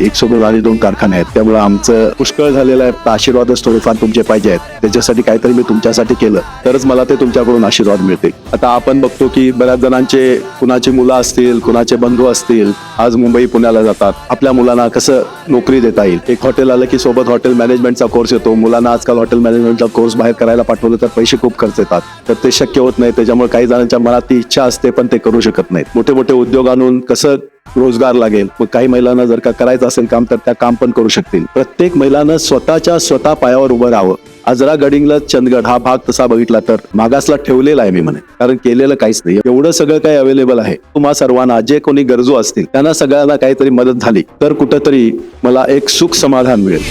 एक सोबत आणि दोन कारखाने आहेत. त्यामुळे आमचं पुष्कळ झालेलं आहे. आशीर्वादच थोडेफार तुमचे पाहिजे आहेत. त्याच्यासाठी काहीतरी मी तुमच्यासाठी केलं. तरच मला ते तुमच्याकडून आशीर्वाद मिळते आता आपण बघतो की बऱ्याच जणांचे कुणाची मुलं असतील कुणाचे बंधू असतील आज मुंबई पुण्याला जातात. आपल्या मुलांना कसं नोकरी देता येईल? एक हॉटेल आलं की सोबत हॉटेल मॅनेजमेंटचा कोर्स येतो. मुलांना आजकाल हॉटेल मॅनेजमेंटचा कोर्स बाहेर करायला पाठवलं तर पैसे खूप खर्च येतात. तर ते शक्य होत नाही. त्याच्यामुळे काही जणांच्या मनात ती इच्छा असते पण ते करू शकत नाहीत. मोठे मोठे उद्योग आणून कसं रोजगार लागेल. मग काही महिलांना जर का करायचं असेल काम तर त्या काम पण करू शकतील. प्रत्येक महिलानं स्वतःच्या स्वतः पायावर उभं राहावं. आजरा गडिंगला चंदगड हा भाग तसा बघितला तर मागासला ठेवलेला आहे मी म्हणे. कारण केलेलं काहीच नाही. एवढं सगळं काही अवेलेबल आहे. तुम्हा सर्वांना जे कोणी गरजू असतील त्यांना सगळ्यांना काहीतरी मदत झाली तर कुठंतरी मला एक सुख समाधान मिळेल.